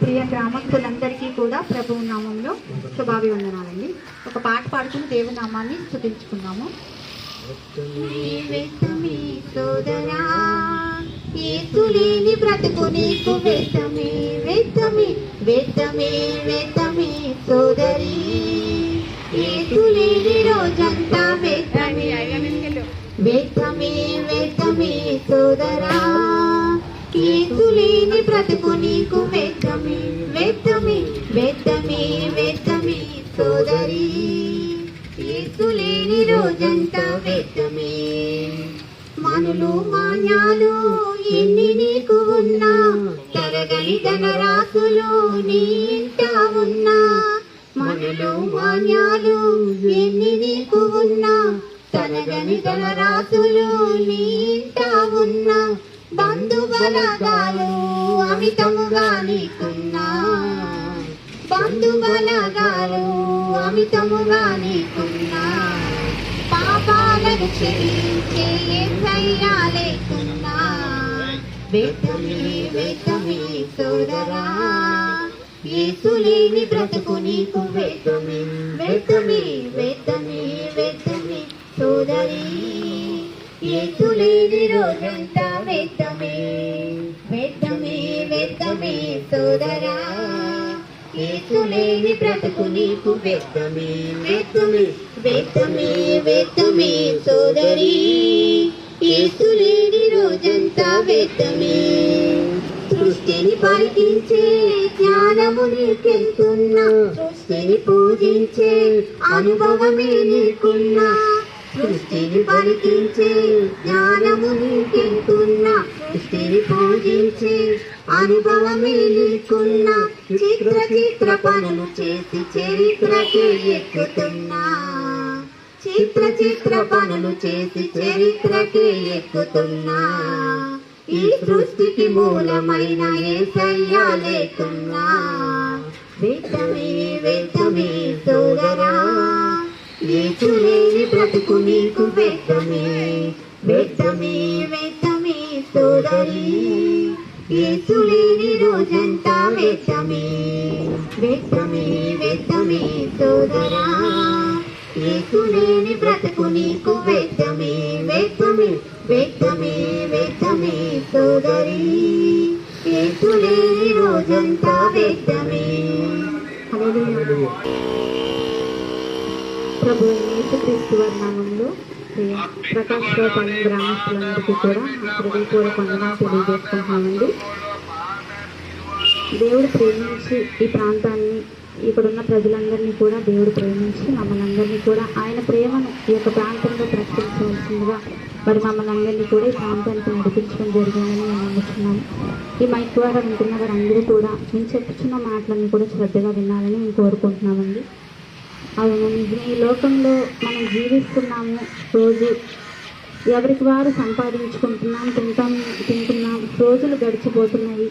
ప్రియ గ్రామస్తులందరికీ కూడా ప్రభు నామంలో శుభాభివందనాలండి. ఒక పాట పాడుకుని దేవుని నామాన్ని స్థుతించుకుందాము వెతమే సోదరా ఏసులేని బ్రతుకు నీకు వెతమే వెతమే వెతమే వెతమే లేని బ్రతుకు నీకు వెతమే వెతమే వెతమే వెతమే సోదరి. లేని రోజంతా వెతమే మనులు మాన్యాలు ఎన్ని నీకు ఉన్నా తరగని ధనరాశులు నీంట ఉన్నా. మనులు మాన్యాలు ఎన్ని నీకు ఉన్నా తరగని ధనరాశులు నీంట ఉన్నా. బంధుబలగాలు అమితముగా నీకున్నా. బంధుబలగాలు అమితముగా నీకున్నా. పాపాలను క్షమించే ఏసయ్యా లేకున్నా. వేతమే వేతమే సోదరా. ఏసులేని బ్రతుకు నీకు వేతమే వేతమే వేతమే వేతమే సోదరి. ఏసులేని రోజంతా వేతమే వేతమే వేతమే సోదరా. ఏసులేని బ్రతుకు నీకు వేతమే వేతమే వేతమే వేతమే సోదరి. ఏసులేని రోజంతా వేతమే సృష్టిని పరికించే జ్ఞానము నీకెంతున్నా సృష్టిని పూజించే అనుభవమే నీకున్నా? సృష్టిని పలికించే జ్ఞానము నీకెంతున్నా సృష్టిని పూజించే అనుభవమే నీకున్నా చిత్ర చిత్ర పనులు చేసి చరిత్రకే ఎక్కుతున్నా. చిత్ర చిత్ర పనులు చేసి చరిత్రకే ఎక్కుతున్నా. ఈ సృష్టికి మూలమైన ఏసయ్యా లేకున్నా. వేతమే వేతమే సోదరా. ఏచులేని బ్రతుకు నీకు వేతమే వేతమే వేతమే సోదరి. ఏసులేని రోజంతా వేతమే వేతమే వేతమే సోదరా. ఏసులేని బ్రతుకు నీకు వేతమే వేతమే వేతమే వేతమే సోదరి. ఏసులేని రోజంతా వేతమే హల్లెలూయా. ప్రభు యేసుక్రీస్తు వారి నామంలో ప్రకాష్ పని గ్రామస్తులందరికీ కూడా హృదయపూర్వక వందనాలు తెలియజేసుకుంటున్నామండి దేవుడు ప్రేమించి ఈ ప్రాంతాన్ని ఇక్కడున్న ప్రజలందరినీ కూడా దేవుడు ప్రేమించి మమ్మల్ని అందరినీ కూడా ఆయన ప్రేమను ఈ యొక్క ప్రాంతంలో ప్రకటించవలసిందిగా మరి మమ్మల్ని అందరినీ కూడా ఈ ప్రాంతానికి నడిపించడం జరిగిందని నేను నమ్ముతున్నాము ఈ మైక్ ద్వారా వింటున్న వారందరూ కూడా నేను చెప్పుచున్న మాటలన్నీ కూడా శ్రద్ధగా వినాలని మేము కోరుకుంటున్నామండి. ఈ లోకంలో మనం జీవిస్తున్నాము రోజు. ఎవరికి వారు సంపాదించుకుంటున్నాం తింటాం తింటున్నాం రోజులు గడిచిపోతున్నాయి.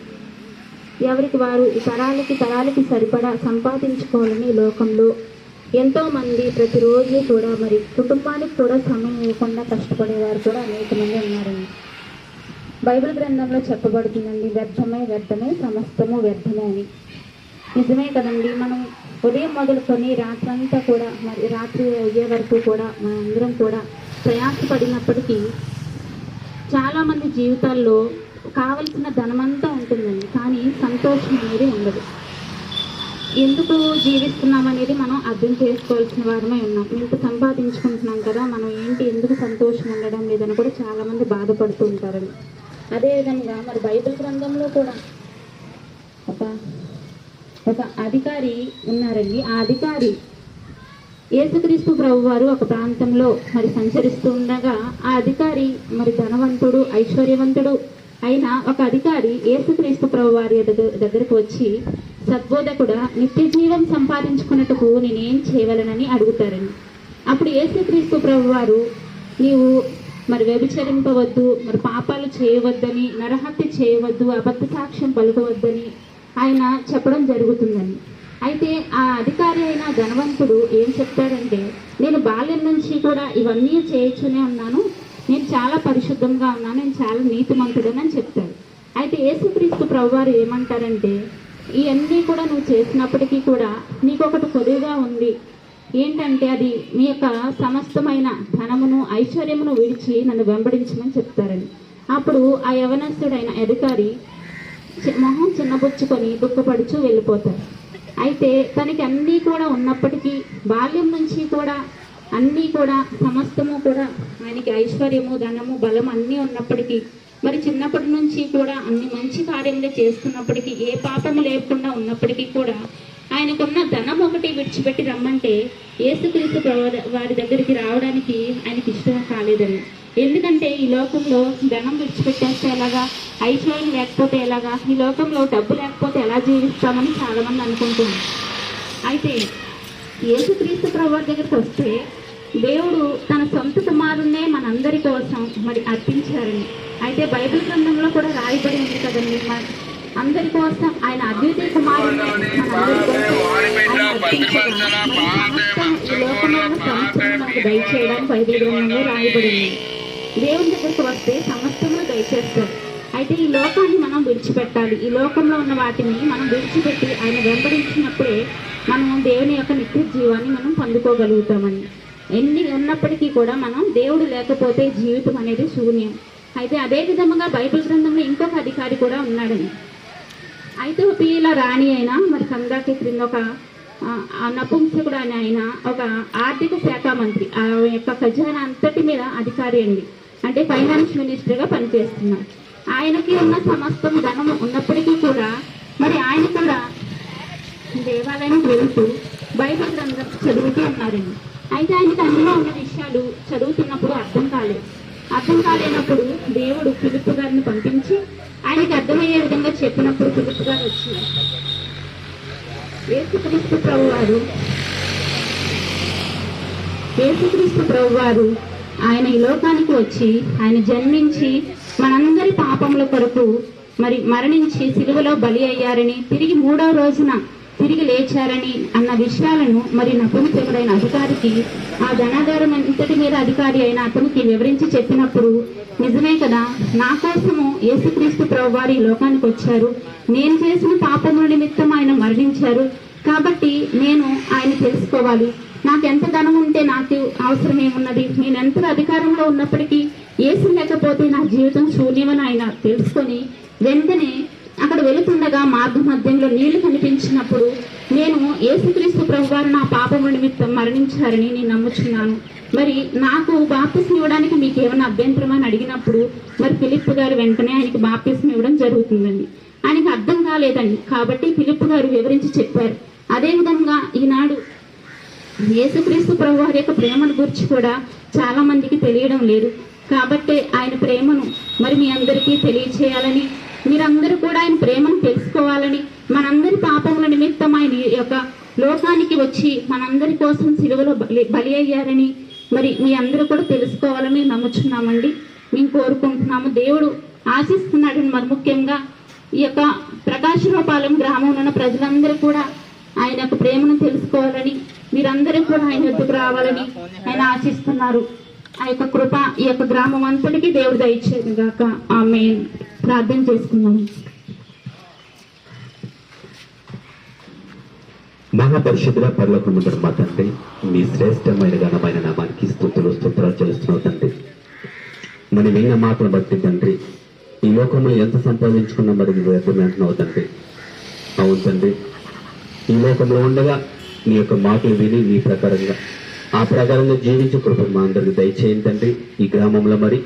ఎవరికి వారు ఈ తరాలకి తరాలకి సరిపడా సంపాదించుకోవాలని ఈ లోకంలో ఎంతోమంది ప్రతిరోజు కూడా మరి కుటుంబానికి కూడా సమయం ఇవ్వకుండా కష్టపడేవారు కూడా అనేక మంది ఉన్నారండి బైబిల్ గ్రంథంలో చెప్పబడుతుందండి వ్యర్థమే వ్యర్థమే సమస్తము వ్యర్థమే అని. నిజమే కదండి మనం ఉదయం మొదలుకొని రాత్రంతా కూడా మరి రాత్రి అయ్యే వరకు కూడా మనందరం కూడా ప్రయాసపడినప్పటికీ చాలామంది జీవితాల్లో కావలసిన ధనమంతా ఉంటుందండి. కానీ సంతోషం అనేది ఉండదు. ఎందుకు జీవిస్తున్నాం అనేది మనం అర్థం చేసుకోవాల్సిన వారమే ఉన్నాం. ఇంత సంపాదించుకుంటున్నాం కదా మనం ఏంటి ఎందుకు సంతోషం ఉండడం లేదని కూడా చాలామంది బాధపడుతూ ఉంటారండి. అదేవిధంగా మరి బైబిల్ గ్రంథంలో కూడా ఒక ఒక అధికారి ఉన్నారండి. ఆ అధికారి యేసుక్రీస్తు ప్రభు వారు ఒక ప్రాంతంలో మరి సంచరిస్తూ ఉండగా ఆ అధికారి మరి ధనవంతుడు ఐశ్వర్యవంతుడు అయిన ఒక అధికారి యేసుక్రీస్తు ప్రభు వారి దగ్గరకు వచ్చి సద్బోధకుడ నిత్య జీవం సంపాదించుకున్నట్టుకు నేనేం చేయవలనని అడుగుతారండి. అప్పుడు యేసుక్రీస్తు ప్రభు వారు నీవు మరి వ్యభిచరింపవద్దు మరి పాపాలు చేయవద్దని నరహత్య చేయవద్దు అబద్ధ సాక్ష్యం పలుకవద్దని ఆయన చెప్పడం జరుగుతుందని. అయితే ఆ అధికారి అయిన ధనవంతుడు ఏం చెప్తాడంటే నేను బాల్యం నుంచి కూడా ఇవన్నీ చేయొచ్చునే ఉన్నాను. నేను చాలా పరిశుద్ధంగా ఉన్నాను. నేను చాలా నీతిమంతుడని అని చెప్తాడు. అయితే యేసుక్రీస్తు ప్రభువారు ఏమంటారంటే ఇవన్నీ కూడా నువ్వు చేసినప్పటికీ కూడా నీకు ఒకటి కొద్దిగా ఉంది. ఏంటంటే అది మీ యొక్క సమస్తమైన ధనమును ఐశ్వర్యమును విడిచి నన్ను వెంబడించమని చెప్తారని. అప్పుడు ఆ యవనస్తుడైన అధికారి మొహం చిన్నబుచ్చుకొని దుఃఖపడుచు వెళ్ళిపోతారు. అయితే తనకి అన్నీ కూడా ఉన్నప్పటికీ బాల్యం నుంచి కూడా అన్నీ కూడా సమస్తము కూడా ఆయనకి ఐశ్వర్యము ధనము బలం అన్నీ ఉన్నప్పటికీ మరి చిన్నప్పటి నుంచి కూడా అన్ని మంచి కార్యములు చేస్తున్నప్పటికీ ఏ పాపము లేకుండా ఉన్నప్పటికీ కూడా ఆయనకున్న ధనం ఒకటి విడిచిపెట్టి రమ్మంటే ఏసుక్రీస్తు వారి దగ్గరికి రావడానికి ఆయనకి ఇష్టం కాలేదని. ఎందుకంటే ఈ లోకంలో ధనం విడిచిపెట్టేస్తే ఎలాగా? ఐశ్వర్యం లేకపోతే ఎలాగా? ఈ లోకంలో డబ్బు లేకపోతే ఎలా జీవిస్తామని చాలామంది అనుకుంటున్నారు. అయితే యేసుక్రీస్తు ప్రభు దగ్గరికి వస్తే దేవుడు తన సొంత కుమారుణ్ణే మనందరి కోసం మరి అర్పించారని. అయితే బైబిల్ గ్రంథంలో కూడా రాయబడి ఉంది కదండి మరి. అందరి కోసం ఆయన అద్వితీయ కుమారుణ్ణి మనందరి దయచేయడానికి బైబిల్ గ్రంథంలో రాయబడింది దేవుని దగ్గరకు వస్తే సమస్తమును దయచేస్తారు అయితే ఈ లోకాన్ని మనం విడిచిపెట్టాలి. ఈ లోకంలో ఉన్న వాటిని మనం విడిచిపెట్టి ఆయన వెంబడించినప్పుడే మనం దేవుని యొక్క నిత్య జీవాన్ని మనం పొందుకోగలుగుతామని ఎన్ని ఉన్నప్పటికీ కూడా మనం దేవుడు లేకపోతే జీవితం అనేది శూన్యం. అయితే అదే విధముగా బైబిల్ గ్రంథంలో ఇంకొక అధికారి కూడా ఉన్నాడని అయితే పీల రాణి అయినా మరి కందాకి క్రింద ఒక నపుంసకుడు అని ఆయన ఒక ఆర్థిక శాఖ మంత్రి. ఆ యొక్క ఖజానా అంతటి మీద అధికారి అండి. అంటే ఫైనాన్స్ మినిస్టర్గా పనిచేస్తున్నారు. ఆయనకి ఉన్న సమస్తం ధనం ఉన్నప్పటికీ కూడా మరి ఆయన కూడా దేవాలయానికి వెళ్తూ బైబిల్ గ్రంథం చదువుతూ ఉన్నారండి. అయితే ఆయనకి అందులో ఉన్న విషయాలు చదువుతున్నప్పుడు అర్థం కాలేదు. అర్థం కాలేనప్పుడు దేవుడు పిలుపు గారిని పంపించి ఆయనకి అర్థమయ్యే విధంగా చెప్పినప్పుడు పిలుపు గారు వచ్చి యేసుక్రీస్తు ప్రభు వారు యేసుక్రీస్తు ప్రభు వారు ఆయన ఈ లోకానికి వచ్చి ఆయన జన్మించి మనందరి పాపముల కొరకు మరి మరణించి సిలువలో బలి అయ్యారని తిరిగి మూడో రోజున తిరిగి లేచారని అన్న విషయాలను మరి నపుంసకుడైన అధికారికి ఆ ధనాగారం అంతటి మీద అధికారి అయిన అతనికి వివరించి చెప్పినప్పుడు నిజమే కదా నా కోసము యేసుక్రీస్తు ప్రభు వారి ఈ లోకానికి వచ్చారు. నేను చేసిన పాపముల నిమిత్తం ఆయన మరణించారు. కాబట్టి నేను ఆయన తెలుసుకోవాలి. నాకు ఎంత ధనం ఉంటే నాకు అవసరం ఏమున్నది నేను ఎంత అధికారంలో ఉన్నప్పటికీ ఏసు లేకపోతే నా జీవితం శూన్యమని ఆయన తెలుసుకొని వెంటనే అక్కడ వెళుతుండగా మార్గ మధ్యంలో నీళ్ళు కనిపించినప్పుడు నేను యేసుక్రీస్తు ప్రభువారు నా పాపము నిమిత్తం మరణించారని నేను నమ్ముచున్నాను. మరి నాకు బాప్తిస్మ ఇవ్వడానికి మీకు ఏమైనా అభ్యంతరం అని అడిగినప్పుడు మరి ఫిలిప్ గారు వెంటనే ఆయనకి బాప్తిస్మ ఇవ్వడం జరుగుతుందండి. ఆయనకి అర్థం కాలేదండి. కాబట్టి ఫిలిప్ గారు వివరించి చెప్పారు. అదేవిధంగా ఈనాడు యేసుక్రీస్తు ప్రభు వారి యొక్క ప్రేమను గురించి కూడా చాలా మందికి తెలియడం లేదు. కాబట్టి ఆయన ప్రేమను మరి మీ అందరికీ తెలియచేయాలని మీరందరూ కూడా ఆయన ప్రేమను తెలుసుకోవాలని మనందరి పాపముల నిమిత్తం ఆయన ఈ యొక్క లోకానికి వచ్చి మనందరి కోసం సిలువలో బలి బలి అయ్యారని మరి మీ అందరూ కూడా తెలుసుకోవాలని నమ్ముచున్నామండి. మేము కోరుకుంటున్నాము. దేవుడు ఆశిస్తున్నాడని మరి ముఖ్యంగా ఈ యొక్క ప్రకాశరూపాలెం గ్రామంలో ఉన్న ప్రజలందరూ కూడా ఆయన యొక్క ప్రేమను తెలుసుకోవాలని మీరందరూ కూడా ఆయన వద్దకు రావాలని ఆయన ఆశిస్తున్నారు. ఆ యొక్క కృప ఈ యొక్క గ్రామం అంతటికీ దేవుడు దయచేది గాక. ఆమె ప్రార్థన చేసుకున్నాము మహాపరిషుద్ధుల పర్లోకముందర మా తండ్రి మీ శ్రేష్టమైన ఘనమైన నామానికి స్థుతులు స్తోత్రాలు చేస్తున్నావు తండ్రి. మరి విన్న మాటను బట్టి తండ్రి ఈ లోకంలో ఎంత సంపాదించుకున్నా మరి నువ్వు వ్యర్థమే అంటున్నావు తండ్రి. అవును తండ్రి ఈ లోకంలో ఉండగా నీ యొక్క మాటలు విని నీ ప్రకారంగా ఆ ప్రకారంగా జీవించే కృప మా అందరికి దయచేయండి తండ్రి. ఈ గ్రామంలో మరి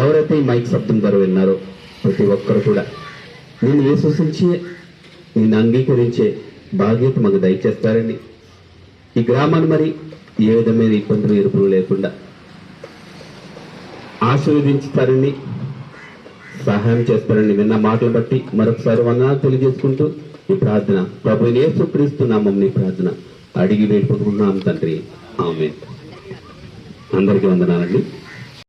ఎవరైతే ఈ మైక్ శబ్దం ద్వారా విన్నారో ప్రతి ఒక్కరు కూడా. నేను విశ్వసించి నిన్ను అంగీకరించే బాధ్యత మాకు దయచేస్తారని. ఈ గ్రామాన్ని మరి ఏ విధమైన ఇబ్బందులు ఎరుపులు లేకుండా ఆశీర్వదించుతారని సహాయం చేస్తారని విన్న మాటలు బట్టి మరొకసారి వందనాలు తెలియజేసుకుంటూ ఈ ప్రార్థన. ప్రభు యేసు క్రీస్తు నామం ప్రార్థన అడిగి వేడుకుంటున్నాం తండ్రి. ఆమె అందరికీ వందనాలండి.